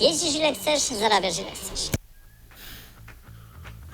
Jeździsz ile chcesz, zarabiasz ile chcesz.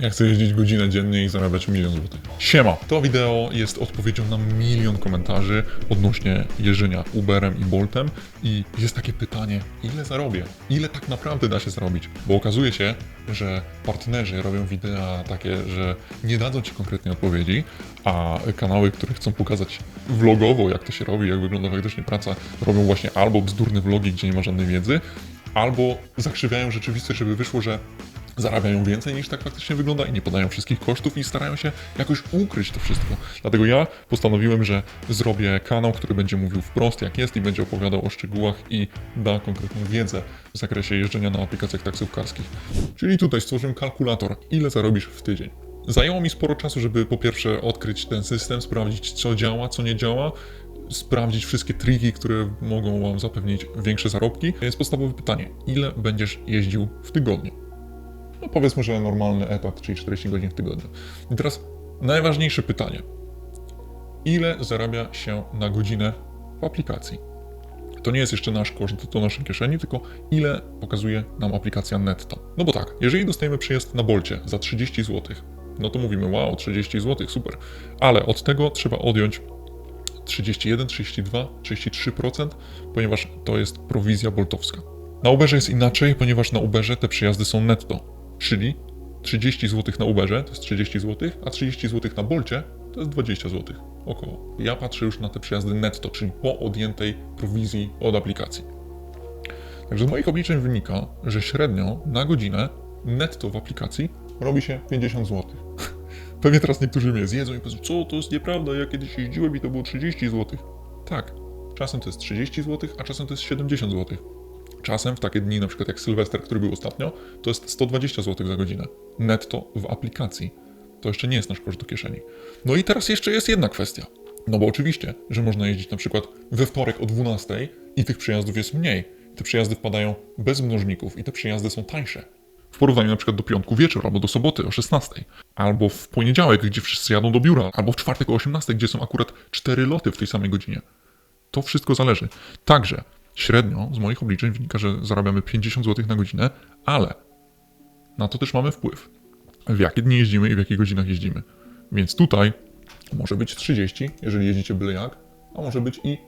Ja chcę jeździć godzinę dziennie i zarabiać milion złotych. Siema! To wideo jest odpowiedzią na milion komentarzy odnośnie jeżdżenia Uberem i Boltem i jest takie pytanie, ile zarobię? Ile tak naprawdę da się zarobić? Bo okazuje się, że partnerzy robią wideo takie, że nie dadzą Ci konkretnej odpowiedzi, a kanały, które chcą pokazać vlogowo, jak to się robi, jak wygląda faktycznie praca, robią właśnie albo bzdurne vlogi, gdzie nie ma żadnej wiedzy, albo zakrzywiają rzeczywistość, żeby wyszło, że zarabiają więcej niż tak faktycznie wygląda i nie podają wszystkich kosztów i starają się jakoś ukryć to wszystko. Dlatego ja postanowiłem, że zrobię kanał, który będzie mówił wprost jak jest i będzie opowiadał o szczegółach i da konkretną wiedzę w zakresie jeżdżenia na aplikacjach taksówkarskich. Czyli tutaj stworzyłem kalkulator, ile zarobisz w tydzień. Zajęło mi sporo czasu, żeby po pierwsze odkryć ten system, sprawdzić co działa, co nie działa, sprawdzić wszystkie triki, które mogą Wam zapewnić większe zarobki. Jest podstawowe pytanie, ile będziesz jeździł w tygodniu? no powiedzmy, że normalny etat, czyli 40 godzin w tygodniu. I teraz najważniejsze pytanie. Ile zarabia się na godzinę w aplikacji? To nie jest jeszcze nasz koszt do naszej kieszeni, tylko ile pokazuje nam aplikacja netto. No bo tak, jeżeli dostajemy przyjazd na Bolcie za 30 zł, no to mówimy, wow, 30 zł, super. Ale od tego trzeba odjąć 31, 32, 33%, ponieważ to jest prowizja boltowska. Na Uberze jest inaczej, ponieważ na Uberze te przyjazdy są netto, czyli 30 zł na Uberze to jest 30 zł, a 30 zł na Bolcie to jest 20 zł około. Ja patrzę już na te przyjazdy netto, czyli po odjętej prowizji od aplikacji. Także z moich obliczeń wynika, że średnio na godzinę netto w aplikacji robi się 50 zł. Pewnie teraz niektórzy mnie zjedzą i powiedzą, co to jest nieprawda, ja kiedyś jeździłem i to było 30 zł. Tak, czasem to jest 30 zł, a czasem to jest 70 zł. Czasem w takie dni, na przykład jak Sylwester, który był ostatnio, to jest 120 zł za godzinę. Netto w aplikacji. To jeszcze nie jest nasz koszt do kieszeni. No i teraz jeszcze jest jedna kwestia. No bo oczywiście, że można jeździć na przykład we wtorek o 12 i tych przejazdów jest mniej. Te przejazdy wpadają bez mnożników i te przejazdy są tańsze. W porównaniu na przykład do piątku wieczór, albo do soboty o 16, albo w poniedziałek, gdzie wszyscy jadą do biura, albo w czwartek o 18, gdzie są akurat 4 loty w tej samej godzinie. To wszystko zależy. Także średnio z moich obliczeń wynika, że zarabiamy 50 zł na godzinę, ale na to też mamy wpływ. W jakie dni jeździmy i w jakich godzinach jeździmy. Więc tutaj może być 30, jeżeli jeździcie byle jak, a może być i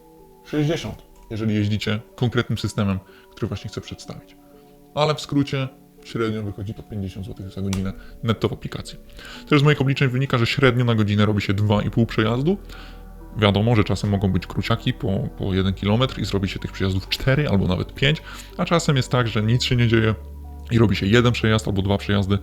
60, jeżeli jeździcie konkretnym systemem, który właśnie chcę przedstawić. Ale w skrócie średnio wychodzi to 50 zł za godzinę netto w aplikacji. Też z moich obliczeń wynika, że średnio na godzinę robi się 2,5 przejazdu. Wiadomo, że czasem mogą być króciaki po, po 1 km i zrobi się tych przejazdów 4 albo nawet 5, a czasem jest tak, że nic się nie dzieje i robi się jeden przejazd albo dwa przejazdy,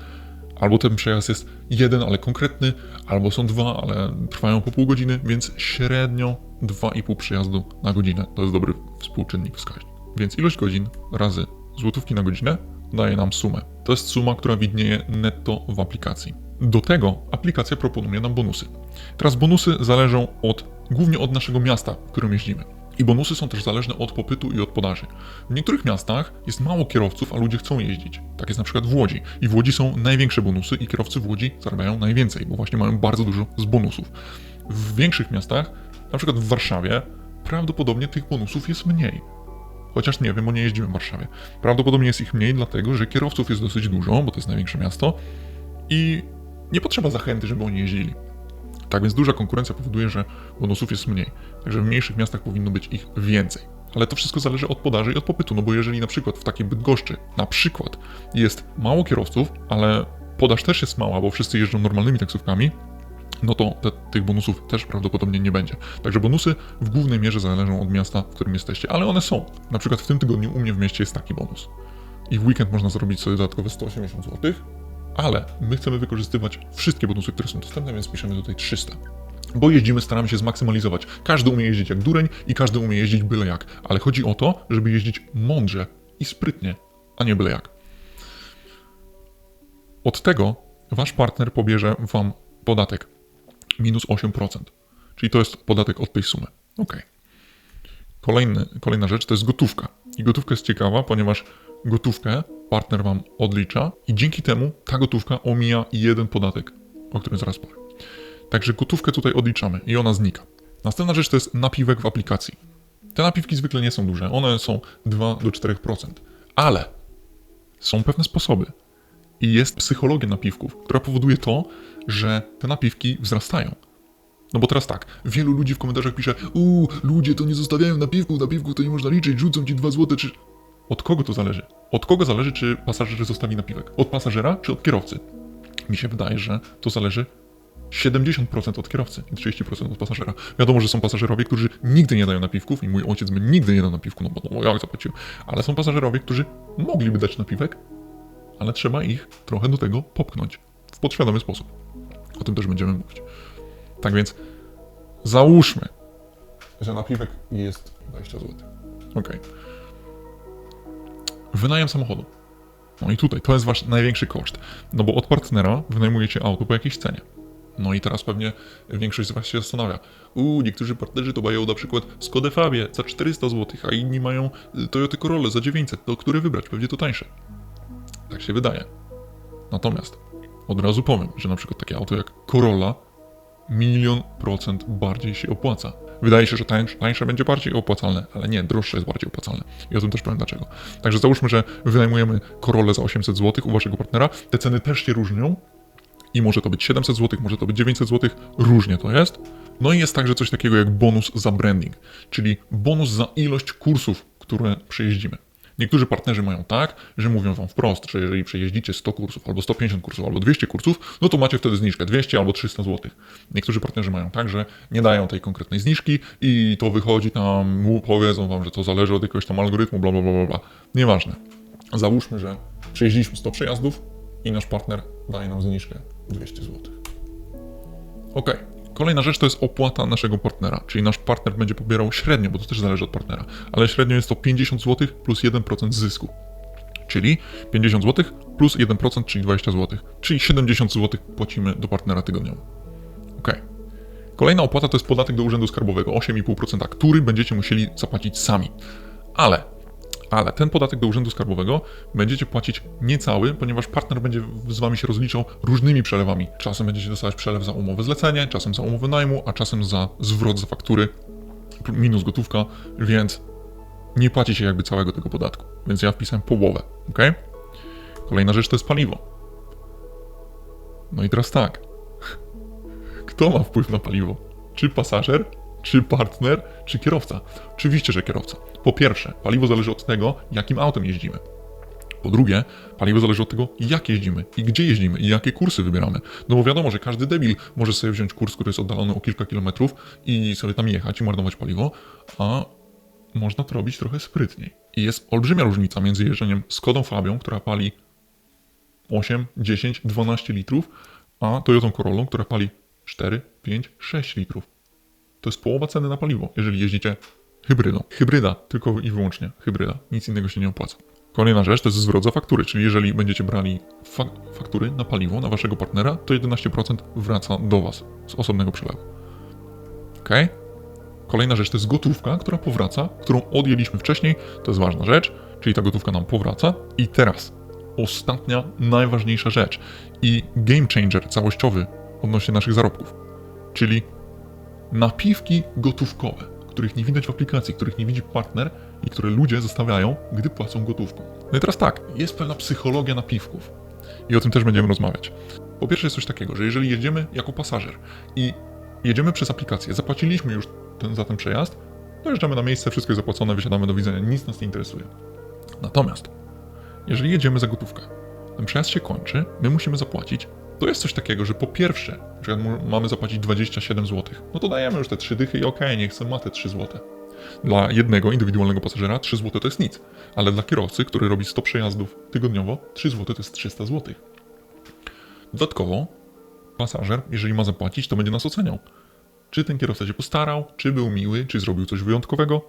albo ten przejazd jest jeden, ale konkretny, albo są dwa, ale trwają po pół godziny, więc średnio 2,5 przejazdu na godzinę to jest dobry współczynnik wskaźnik. Więc ilość godzin razy złotówki na godzinę daje nam sumę. To jest suma, która widnieje netto w aplikacji. Do tego aplikacja proponuje nam bonusy. Teraz bonusy zależą od, głównie od naszego miasta, w którym jeździmy. I bonusy są też zależne od popytu i od podaży. W niektórych miastach jest mało kierowców, a ludzie chcą jeździć. Tak jest na przykład w Łodzi. I w Łodzi są największe bonusy i kierowcy w Łodzi zarabiają najwięcej, bo właśnie mają bardzo dużo z bonusów. W większych miastach, na przykład w Warszawie, prawdopodobnie tych bonusów jest mniej. Chociaż nie wiem, bo nie jeździłem w Warszawie. Prawdopodobnie jest ich mniej, dlatego że kierowców jest dosyć dużo, bo to jest największe miasto i nie potrzeba zachęty, żeby oni jeździli. Tak więc duża konkurencja powoduje, że bonusów jest mniej. Także w mniejszych miastach powinno być ich więcej. Ale to wszystko zależy od podaży i od popytu, no bo jeżeli na przykład w takiej Bydgoszczy, na przykład jest mało kierowców, ale podaż też jest mała, bo wszyscy jeżdżą normalnymi taksówkami, no to te, tych bonusów też prawdopodobnie nie będzie. Także bonusy w głównej mierze zależą od miasta, w którym jesteście, ale one są. Na przykład w tym tygodniu u mnie w mieście jest taki bonus. I w weekend można zrobić sobie dodatkowe 180 zł, ale my chcemy wykorzystywać wszystkie bonusy, które są dostępne, więc piszemy tutaj 300. Bo jeździmy, staramy się zmaksymalizować. Każdy umie jeździć jak dureń i każdy umie jeździć byle jak, ale chodzi o to, żeby jeździć mądrze i sprytnie, a nie byle jak. Od tego wasz partner pobierze wam podatek minus 8%, czyli to jest podatek od tej sumy. Ok. Kolejny, kolejna rzecz to jest gotówka. I gotówka jest ciekawa, ponieważ gotówkę partner wam odlicza i dzięki temu ta gotówka omija jeden podatek, o którym zaraz powiem. Także gotówkę tutaj odliczamy i ona znika. Następna rzecz to jest napiwek w aplikacji. Te napiwki zwykle nie są duże, one są 2 do 4%. Ale Są pewne sposoby. I jest psychologia napiwków, która powoduje to, że te napiwki wzrastają. No bo teraz tak, wielu ludzi w komentarzach pisze Uuu, ludzie to nie zostawiają napiwków, napiwków to nie można liczyć, rzucą ci dwa złote, czy... Od kogo to zależy? Od kogo zależy, czy pasażer zostawi napiwek? Od pasażera, czy od kierowcy? Mi się wydaje, że to zależy 70% od kierowcy i 30% od pasażera. Wiadomo, że są pasażerowie, którzy nigdy nie dają napiwków i mój ojciec by nigdy nie dał napiwku, no bo no, jak zapłacił. Ale są pasażerowie, którzy mogliby dać napiwek, ale trzeba ich trochę do tego popchnąć w podświadomy sposób. O tym też będziemy mówić. Tak więc załóżmy, że napiwek jest 20 zł. Ok. Wynajem samochodu. No i tutaj to jest wasz największy koszt. No bo od partnera wynajmujecie auto po jakiejś cenie. No i teraz pewnie większość z was się zastanawia. Uuu, niektórzy partnerzy to mają na przykład Skodę Fabie za 400 zł, a inni mają y, Toyota Corolla za 900. To które wybrać? Pewnie to tańsze. Tak się wydaje. Natomiast od razu powiem, że na przykład takie auto jak Corolla milion procent bardziej się opłaca. Wydaje się, że tańsze, tańsze będzie bardziej opłacalne, ale nie, droższe jest bardziej opłacalne. I o tym też powiem dlaczego. Także załóżmy, że wynajmujemy Corollę za 800 zł u waszego partnera. Te ceny też się różnią. I może to być 700 zł, może to być 900 zł, różnie to jest. No i jest także coś takiego jak bonus za branding, czyli bonus za ilość kursów, które przejeździmy. Niektórzy partnerzy mają tak, że mówią wam wprost, że jeżeli przejeździcie 100 kursów, albo 150 kursów, albo 200 kursów, no to macie wtedy zniżkę 200 albo 300 zł. Niektórzy partnerzy mają tak, że nie dają tej konkretnej zniżki i to wychodzi tam, powiedzą wam, że to zależy od jakiegoś tam algorytmu, bla bla bla bla. Nieważne. Załóżmy, że przejeździliśmy 100 przejazdów i nasz partner daje nam zniżkę 200 zł. Ok. Kolejna rzecz to jest opłata naszego partnera, czyli nasz partner będzie pobierał średnio, bo to też zależy od partnera, ale średnio jest to 50 zł plus 1% zysku. Czyli 50 zł plus 1%, czyli 20 zł. Czyli 70 zł płacimy do partnera tygodniowo. Ok. Kolejna opłata to jest podatek do Urzędu Skarbowego 8,5%, który będziecie musieli zapłacić sami. Ale ale ten podatek do Urzędu Skarbowego będziecie płacić niecały, ponieważ partner będzie z wami się rozliczał różnymi przelewami. Czasem będziecie dostawać przelew za umowę zlecenie, czasem za umowę najmu, a czasem za zwrot za faktury minus gotówka, więc nie płacicie jakby całego tego podatku. Więc ja wpisałem połowę, ok? Kolejna rzecz to jest paliwo. No i teraz tak. Kto ma wpływ na paliwo? Czy pasażer, czy partner, czy kierowca? Oczywiście, że kierowca. Po pierwsze, paliwo zależy od tego, jakim autem jeździmy. Po drugie, paliwo zależy od tego, jak jeździmy i gdzie jeździmy i jakie kursy wybieramy. No bo wiadomo, że każdy debil może sobie wziąć kurs, który jest oddalony o kilka kilometrów i sobie tam jechać i marnować paliwo, a można to robić trochę sprytniej. I jest olbrzymia różnica między jeżdżeniem Skodą Fabią, która pali 8, 10, 12 litrów, a Toyotą Corollą, która pali 4, 5, 6 litrów. To jest połowa ceny na paliwo, jeżeli jeździcie hybrydą. Hybryda, tylko i wyłącznie hybryda. Nic innego się nie opłaca. Kolejna rzecz to jest zwrot za faktury, czyli jeżeli będziecie brali fak- faktury na paliwo na waszego partnera, to 11% wraca do was z osobnego przelewu. Ok? Kolejna rzecz to jest gotówka, która powraca, którą odjęliśmy wcześniej. To jest ważna rzecz, czyli ta gotówka nam powraca. I teraz ostatnia, najważniejsza rzecz i game changer całościowy odnośnie naszych zarobków, czyli napiwki gotówkowe, których nie widać w aplikacji, których nie widzi partner i które ludzie zostawiają, gdy płacą gotówką. No i teraz tak, jest pewna psychologia napiwków i o tym też będziemy rozmawiać. Po pierwsze jest coś takiego, że jeżeli jedziemy jako pasażer i jedziemy przez aplikację, zapłaciliśmy już ten, za ten przejazd, dojeżdżamy na miejsce, wszystko jest zapłacone, wysiadamy do widzenia, nic nas nie interesuje. Natomiast, jeżeli jedziemy za gotówkę, ten przejazd się kończy, my musimy zapłacić, to jest coś takiego, że po pierwsze, na mamy zapłacić 27 zł, no to dajemy już te 3 dychy i okej, niech sobie ma te 3 zł. Dla jednego indywidualnego pasażera 3 zł to jest nic, ale dla kierowcy, który robi 100 przejazdów tygodniowo, 3 zł to jest 300 zł. Dodatkowo, pasażer, jeżeli ma zapłacić, to będzie nas oceniał. Czy ten kierowca się postarał, czy był miły, czy zrobił coś wyjątkowego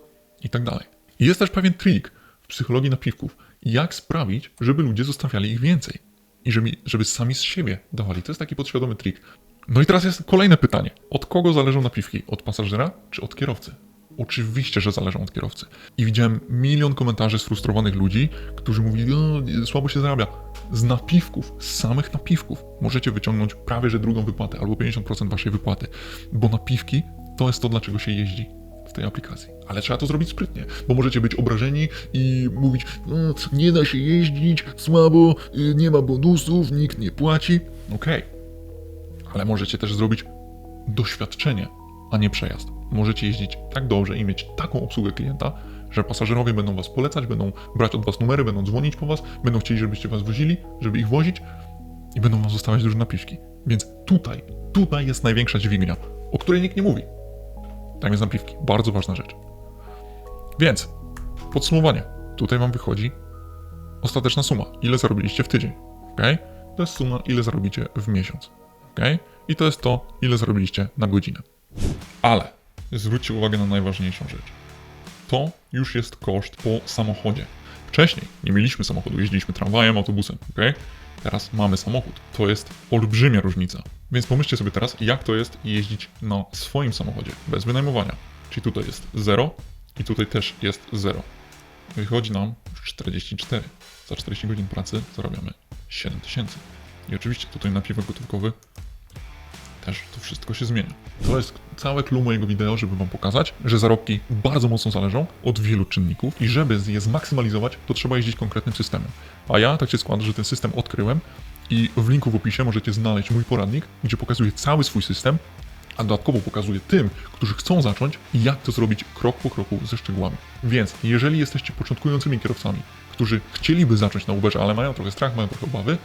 i tak dalej. Jest też pewien trik w psychologii napiwków, jak sprawić, żeby ludzie zostawiali ich więcej i żeby, żeby sami z siebie dawali. To jest taki podświadomy trik. No i teraz jest kolejne pytanie. Od kogo zależą napiwki? Od pasażera czy od kierowcy? Oczywiście, że zależą od kierowcy. I widziałem milion komentarzy sfrustrowanych ludzi, którzy mówili, o, słabo się zarabia. Z napiwków, z samych napiwków możecie wyciągnąć prawie że drugą wypłatę albo 50% waszej wypłaty. Bo napiwki to jest to, dlaczego się jeździ. Tej aplikacji. Ale trzeba to zrobić sprytnie, bo możecie być obrażeni i mówić, no, nie da się jeździć, słabo, y, nie ma bonusów, nikt nie płaci. Okej, ale możecie też zrobić doświadczenie, a nie przejazd. Możecie jeździć tak dobrze i mieć taką obsługę klienta, że pasażerowie będą was polecać, będą brać od was numery, będą dzwonić po was, będą chcieli, żebyście was wozili, żeby ich wozić i będą wam zostawiać duże napiwki. Więc tutaj, tutaj jest największa dźwignia, o której nikt nie mówi. Tam jest napiwki. Bardzo ważna rzecz. Więc, podsumowanie. Tutaj wam wychodzi ostateczna suma. Ile zarobiliście w tydzień. ok? To jest suma, ile zarobicie w miesiąc. ok? I to jest to, ile zarobiliście na godzinę. Ale zwróćcie uwagę na najważniejszą rzecz. To już jest koszt po samochodzie. Wcześniej nie mieliśmy samochodu, jeździliśmy tramwajem, autobusem, ok? Teraz mamy samochód. To jest olbrzymia różnica. Więc pomyślcie sobie teraz, jak to jest jeździć na swoim samochodzie, bez wynajmowania. Czyli tutaj jest 0 i tutaj też jest 0. Wychodzi nam już 44. Za 40 godzin pracy zarabiamy 7 tysięcy. I oczywiście tutaj napiwek gotówkowy też to wszystko się zmienia. To jest całe clue mojego wideo, żeby wam pokazać, że zarobki bardzo mocno zależą od wielu czynników i żeby je zmaksymalizować, to trzeba jeździć konkretnym systemem. A ja tak się składa, że ten system odkryłem i w linku w opisie możecie znaleźć mój poradnik, gdzie pokazuję cały swój system, a dodatkowo pokazuję tym, którzy chcą zacząć, jak to zrobić krok po kroku ze szczegółami. Więc jeżeli jesteście początkującymi kierowcami, którzy chcieliby zacząć na Uberze, ale mają trochę strach, mają trochę obawy,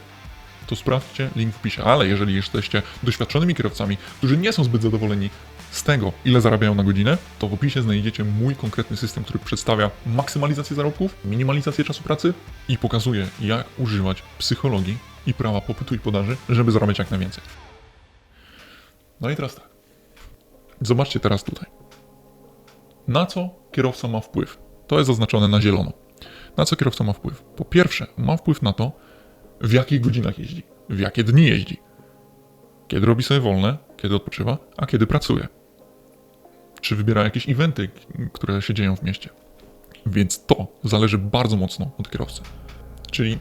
to sprawdźcie link w opisie. Ale jeżeli jesteście doświadczonymi kierowcami, którzy nie są zbyt zadowoleni z tego, ile zarabiają na godzinę, to w opisie znajdziecie mój konkretny system, który przedstawia maksymalizację zarobków, minimalizację czasu pracy i pokazuje, jak używać psychologii i prawa popytu i podaży, żeby zarabiać jak najwięcej. No i teraz tak. Zobaczcie teraz tutaj. Na co kierowca ma wpływ? To jest zaznaczone na zielono. Na co kierowca ma wpływ? Po pierwsze, ma wpływ na to, w jakich godzinach jeździ, w jakie dni jeździ, kiedy robi sobie wolne, kiedy odpoczywa, a kiedy pracuje. Czy wybiera jakieś eventy, które się dzieją w mieście. Więc to zależy bardzo mocno od kierowcy. Czyli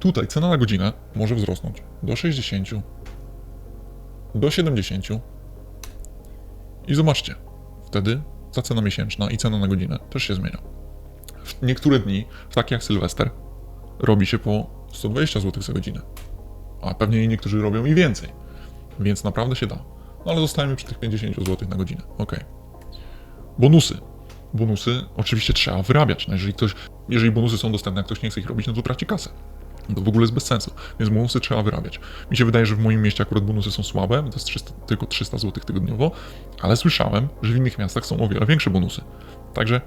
tutaj cena na godzinę może wzrosnąć do 60, do 70. I zobaczcie, wtedy ta cena miesięczna i cena na godzinę też się zmienia. W niektóre dni, w takie jak Sylwester, robi się po 120 zł za godzinę. A pewnie niektórzy robią i więcej. Więc naprawdę się da. No ale zostajemy przy tych 50 zł na godzinę. Ok. Bonusy. Bonusy oczywiście trzeba wyrabiać. No jeżeli ktoś, jeżeli bonusy są dostępne, a ktoś nie chce ich robić, no to traci kasę. To w ogóle jest bez sensu. Więc bonusy trzeba wyrabiać. Mi się wydaje, że w moim mieście akurat bonusy są słabe, to jest 300, tylko 300 zł tygodniowo, ale słyszałem, że w innych miastach są o wiele większe bonusy. Także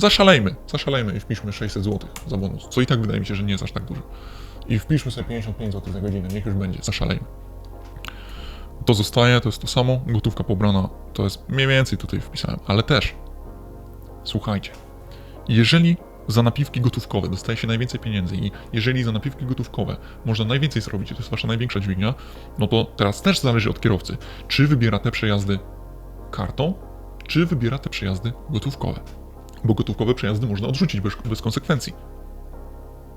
zaszalejmy, zaszalejmy i wpiszmy 600 zł za bonus, co i tak wydaje mi się, że nie jest aż tak dużo. I wpiszmy sobie 55 zł za godzinę, niech już będzie, zaszalejmy. To zostaje, to jest to samo, gotówka pobrana, to jest mniej więcej tutaj wpisałem, ale też, słuchajcie, jeżeli za napiwki gotówkowe dostaje się najwięcej pieniędzy i jeżeli za napiwki gotówkowe można najwięcej zrobić, to jest wasza największa dźwignia, no to teraz też zależy od kierowcy, czy wybiera te przejazdy kartą, czy wybiera te przejazdy gotówkowe bo gotówkowe przejazdy można odrzucić bez, bez konsekwencji.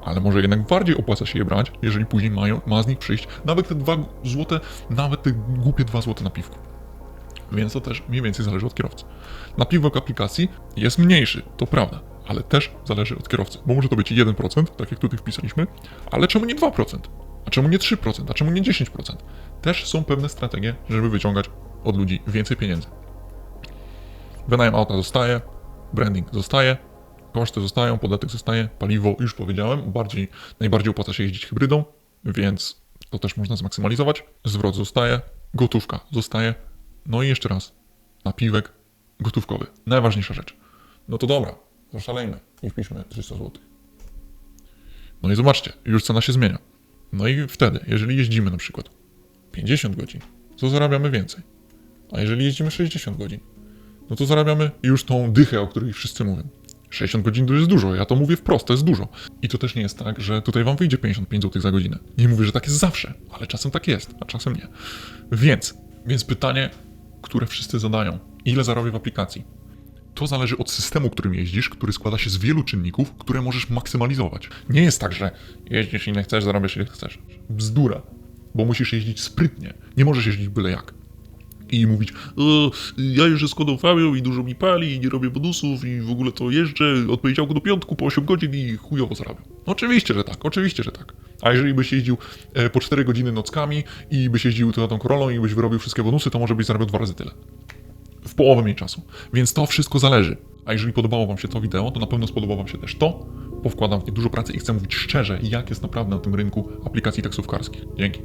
Ale może jednak bardziej opłaca się je brać, jeżeli później mają, ma z nich przyjść nawet te dwa złote, nawet te głupie dwa złote na piwku. Więc to też mniej więcej zależy od kierowcy. Napiwek aplikacji jest mniejszy, to prawda, ale też zależy od kierowcy, bo może to być 1%, tak jak tutaj wpisaliśmy, ale czemu nie 2%? A czemu nie 3%? A czemu nie 10%? Też są pewne strategie, żeby wyciągać od ludzi więcej pieniędzy. Wynajem auta zostaje, branding zostaje, koszty zostają, podatek zostaje, paliwo już powiedziałem, bardziej, najbardziej opłaca się jeździć hybrydą, więc to też można zmaksymalizować. Zwrot zostaje, gotówka zostaje, no i jeszcze raz, napiwek gotówkowy. Najważniejsza rzecz. No to dobra, zaszalejmy i wpiszmy 300 zł. No i zobaczcie, już cena się zmienia. No i wtedy, jeżeli jeździmy na przykład 50 godzin, to zarabiamy więcej. A jeżeli jeździmy 60 godzin, no to zarabiamy już tą dychę, o której wszyscy mówią. 60 godzin to jest dużo, ja to mówię wprost, to jest dużo. I to też nie jest tak, że tutaj wam wyjdzie 55 zł za godzinę. Nie mówię, że tak jest zawsze, ale czasem tak jest, a czasem nie. Więc, więc pytanie, które wszyscy zadają, ile zarobię w aplikacji? To zależy od systemu, którym jeździsz, który składa się z wielu czynników, które możesz maksymalizować. Nie jest tak, że jeździsz ile chcesz, zarabiasz ile chcesz. Bzdura, bo musisz jeździć sprytnie. Nie możesz jeździć byle jak. I mówić, e, ja jeżdżę z kodą Fabio i dużo mi pali i nie robię bonusów i w ogóle to jeżdżę od poniedziałku do piątku po 8 godzin i chujowo zarabiam. Oczywiście, że tak, oczywiście, że tak. A jeżeli byś jeździł e, po 4 godziny nockami i byś jeździł to na tą Corolą i byś wyrobił wszystkie bonusy, to może byś zarabiał dwa razy tyle. W połowę mniej czasu. Więc to wszystko zależy. A jeżeli podobało Wam się to wideo, to na pewno spodoba Wam się też to, bo wkładam w nie dużo pracy i chcę mówić szczerze, jak jest naprawdę na tym rynku aplikacji taksówkarskich. Dzięki.